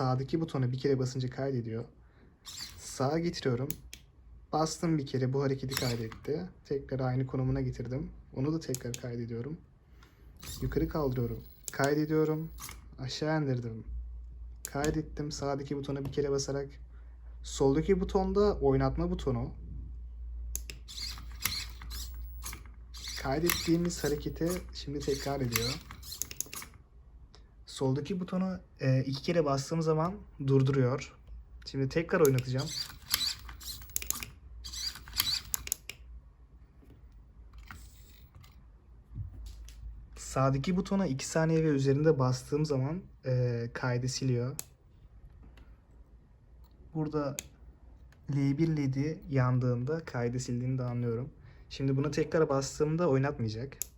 sağdaki butona bir kere basınca kaydediyor. Sağa getiriyorum. Bastım bir kere bu hareketi kaydetti. Tekrar aynı konumuna getirdim. Onu da tekrar kaydediyorum. Yukarı kaldırıyorum. Kaydediyorum. Aşağı indirdim. Kaydettim sağdaki butona bir kere basarak. Soldaki butonda oynatma butonu. Kaydettiğimiz hareketi şimdi tekrar ediyor. Soldaki butonu e, iki kere bastığım zaman durduruyor. Şimdi tekrar oynatacağım. Sağdaki butona 2 saniye ve üzerinde bastığım zaman e, kaydı siliyor. Burada L1 LED'i yandığında kaydı sildiğini de anlıyorum. Şimdi buna tekrar bastığımda oynatmayacak.